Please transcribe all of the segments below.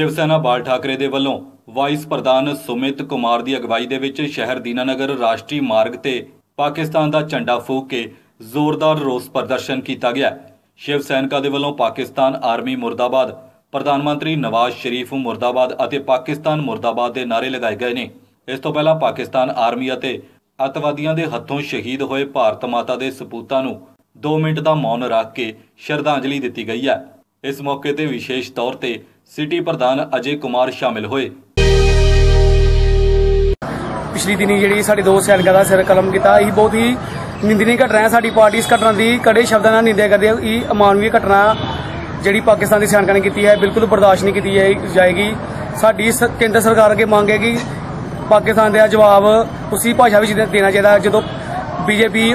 ਸ਼ਿਵ ਸੈਨਾ ਬਾਲ ਠਾਕਰੇ ਦੇ ਵੱਲੋਂ ਵਾਈਸ ਪ੍ਰਧਾਨ ਸੁਮਿਤ ਕੁਮਾਰ ਦੀ ਅਗਵਾਈ ਦੇ ਵਿੱਚ ਸ਼ਹਿਰ ਦੀਨਾਨਗਰ ਰਾਸ਼ਟਰੀ ਮਾਰਗ ਤੇ ਪਾਕਿਸਤਾਨ ਦਾ ਝੰਡਾ ਫੂਕ ਕੇ ਜ਼ੋਰਦਾਰ ਰੋਸ ਪ੍ਰਦਰਸ਼ਨ ਕੀਤਾ ਗਿਆ। ਸ਼ਿਵ ਸੈਨਿਕਾਂ ਦੇ ਵੱਲੋਂ ਪਾਕਿਸਤਾਨ ਆਰਮੀ ਮੁਰਦਾਬਾਦ, ਪ੍ਰਧਾਨ ਮੰਤਰੀ ਨਵਾਜ਼ ਸ਼ਰੀਫ ਮੁਰਦਾਬਾਦ ਅਤੇ ਪਾਕਿਸਤਾਨ ਮੁਰਦਾਬਾਦ ਦੇ ਨਾਅਰੇ ਲਗਾਏ ਗਏ ਨੇ। ਇਸ ਤੋਂ ਪਹਿਲਾਂ ਪਾਕਿਸਤਾਨ ਆਰਮੀ ਅਤੇ ਅੱਤਵਾਦੀਆਂ ਦੇ ਹੱਥੋਂ ਸ਼ਹੀਦ ਹੋਏ ਭਾਰਤ ਮਾਤਾ ਦੇ ਸਪੂਤਾਂ ਨੂੰ 2 ਮਿੰਟ ਦਾ ਮੌਨ ਰੱਖ ਕੇ ਸ਼ਰਧਾਂਜਲੀ ਦਿੱਤੀ ਗਈ ਹੈ। ਇਸ ਮੌਕੇ ਤੇ ਵਿਸ਼ੇਸ਼ ਤੌਰ ਤੇ ਸਿਟੀ ਪ੍ਰਧਾਨ ਅਜੇ ਕੁਮਾਰ ਸ਼ਾਮਿਲ ਹੋਏ। ਪਿਛਲੀ ਦਿਨੀ ਜਿਹੜੀ ਸਾਡੇ ਦੋ ਸੈਨਿਕਾਂ ਦਾ ਸਿਰ ਕਲਮ ਕੀਤਾ, ਇਹ ਬਹੁਤ ਹੀ ਨਿੰਦਨੀ ਘਟਨਾ ਹੈ ਸਾਡੀ ਪਾਰਟੀ ਇਸ ਘਟਨਾ ਦੀ ਕੜੇ ਸ਼ਬਦਾਂ ਨਾਲ ਨਿੰਦਿਆ ਕਰਦੀ ਹੈ ਇਹ ਅਮਾਨਵੀ ਘਟਨਾ ਜਿਹੜੀ ਪਾਕਿਸਤਾਨ ਦੇ ਸੈਨਿਕਾਂ ਨੇ ਕੀਤੀ ਹੈ, ਬਿਲਕੁਲ ਬਰਦਾਸ਼ਤ ਨਹੀਂ ਕੀਤੀ ਜਾਏਗੀ। ਸਾਡੀ ਕੇਂਦਰ ਸਰਕਾਰ ਅੱਗੇ ਮੰਗ ਹੈ ਕਿ ਪਾਕਿਸਤਾਨ ਦਾ ਜਵਾਬ ਉਸੇ ਭਾਸ਼ਾ ਵਿੱਚ ਦੇਣਾ ਚਾਹੀਦਾ ਜਦੋਂ ਬੀਜੇਪੀ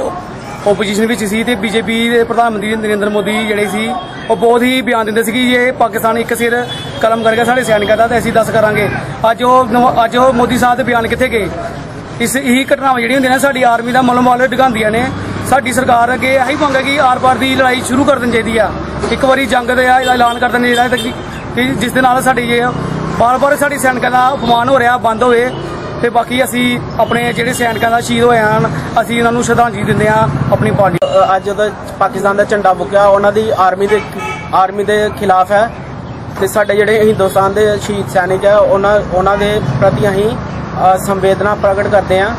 ਓਪੋਜੀਸ਼ਨ ਵਿੱਚ ਸੀ ਤੇ ਬੀਜੇਪੀ ਦੇ ਪ੍ਰਧਾਨ ਮੰਤਰੀ ਨਰਿੰਦਰ ਮੋਦੀ ਜਿਹੜੇ ਸੀ, ਉਹ ਬਹੁਤ ਹੀ ਬਿਆਨ ਦਿੰਦੇ ਸੀ ਕਿ ਇਹ ਪਾਕਿਸਤਾਨ ਇੱਕ ਸਿਰ ਕਲਮ ਕਰ ਗਿਆ ਸਾਡੇ ਸੈਨਿਕਾਂ ਦਾ, ਤੇ ਅਸੀਂ ਦੱਸ ਕਰਾਂਗੇ। ਅੱਜ ਉਹ ਅੱਜ ਉਹ ਮੋਦੀ ਸਾਹਿਬ ਦੇ ਬਿਆਨ ਕਿੱਥੇ ਗਏ? ਇਸ ਇਹੀ ਘਟਨਾਵਾਂ ਜਿਹੜੀਆਂ ਹੁੰਦੀਆਂ ਨੇ, ਸਾਡੀ ਆਰਮੀ ਦਾ ਮਲਮਲ ਡਗਾਉਂਦੀਆਂ ਨੇ। ਸਾਡੀ ਸਰਕਾਰ ਅੱਗੇ ਇਹੀ ਮੰਗ ਹੈ ਕਿ ਆਰ-ਪਾਰ ਦੀ ਲੜਾਈ ਸ਼ੁਰੂ ਕਰ ਦੇਣੀ ਚਾਹੀਦੀ ਆ। ਇੱਕ ਵਾਰੀ ਜੰਗ ਦਾ ਐਲਾਨ ਕਰ ਦੇਣਾ ਚਾਹੀਦਾ ਕਿ ਜਿਸ ਦੇ ਨਾਲ ਸਾਡੀ ਜੇ ਬਾਰ-ਬਾਰ ਸਾਡੀ ਸੈਨਿਕਾਂ ਦਾ ਅਪਮਾਨ ਹੋ ਰਿਹਾ, ਬੰਦ ਹੋਵੇ। ਤੇ ਬਾਕੀ ਅਸੀਂ ਆਪਣੇ ਜਿਹੜੇ ਸੈਨਿਕਾਂ ਦਾ ਸ਼ਹੀਦ ਹੋਏ ਹਨ, ਅਸੀਂ ਇਹਨਾਂ ਨੂੰ ਸ਼ਰਧਾਂਜਲੀ ਦਿੰਦੇ ਹਾਂ ਆਪਣੀ ਪਾਰਟੀ ਅੱਜ ਜਦੋਂ ਪਾਕਿਸਤਾਨ ਦਾ ਝੰਡਾ ਫੁਕਿਆ ਉਹਨਾਂ ਦੀ ਆਰਮੀ ਦੇ ਆਰਮੀ ਦੇ ਖਿਲਾਫ ਹੈ। ਤੇ ਸਾਡੇ ਜਿਹੜੇ ਹਿੰਦੁਸਤਾਨ ਦੇ ਸ਼ਹੀਦ ਸੈਨਿਕ ਹੈ, ਉਹਨਾਂ ਉਹਨਾਂ ਦੇ ਪ੍ਰਤੀ ਅਸੀਂ ਸੰਵੇਦਨਾ ਪ੍ਰਗਟ ਕਰਦੇ ਹਾਂ।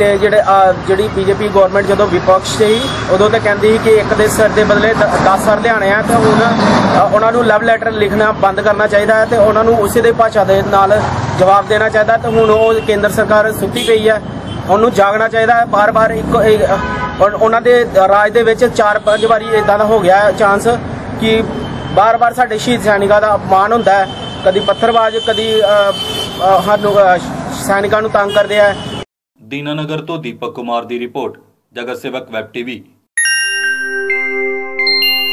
ਤੇ ਜਿਹੜੇ ਅ, ਜਿਹੜੀ ਬੀਜੇਪੀ ਗਵਰਨਮੈਂਟ ਜਦੋਂ ਵਿਪਕਸ਼ ਸੀ ਉਦੋਂ ਤਾਂ ਕਹਿੰਦੀ ਸੀ ਕਿ ਇੱਕ ਦੇ ਸਿਰ ਦੇ ਬਦਲੇ 10 ਸਿਰ ਲਿਆਣੇ ਆ ਤੇ ਹੁਣ ਅ, ਉਹਨਾਂ ਨੂੰ ਲਵ ਲੈਟਰ ਲਿਖਣਾ ਬੰਦ ਕਰਨਾ ਚਾਹੀਦਾ ਹੈ ਤੇ ਉਹਨਾਂ ਨੂੰ ਉਸੇ ਦੇ ਭਾਸ਼ਾ ਦੇ ਨਾਲ ਜਵਾਬ ਦੇਣਾ ਚਾਹੀਦਾ ਤੇ ਹੁਣ ਉਹ ਕੇਂਦਰ ਸਰਕਾਰ ਸੁੱਤੀ ਪਈ ਹੈ। ਉਹਨੂੰ ਜਾਗਣਾ ਚਾਹੀਦਾ ਹੈ ਬਾਰ-ਬਾਰ ਇੱਕ ਉਹਨਾਂ ਦੇ ਰਾਜ ਦੇ ਵਿੱਚ ਚਾਰ ਪੰਜ ਵਾਰੀ ਇਦਾਂ ਦਾ ਹੋ ਗਿਆ ਚਾਂਸ ਕਿ ਬਾਰ-ਬਾਰ ਸਾਡੇ ਸ਼ਹੀਦ ਸੈਨਿਕਾਂ ਦਾ ਅਪਮਾਨ ਹੁੰਦਾ ਹੈ। ਕਦੀ ਪੱਥਰਬਾਜ਼ ਕਦੀ ਸਾਨੂੰ ਸੈਨਿਕਾਂ ਨੂੰ ਤੰਗ ਕਰਦੇ ਆ। ਦੀਨਾਨਗਰ ਤੋਂ ਦੀਪਕ ਕੁਮਾਰ ਦੀ ਰਿਪੋਰਟ ਜਗਤ ਸੇਵਕ ਵੈਬ ਟੀਵੀ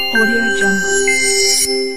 Audio Jungle.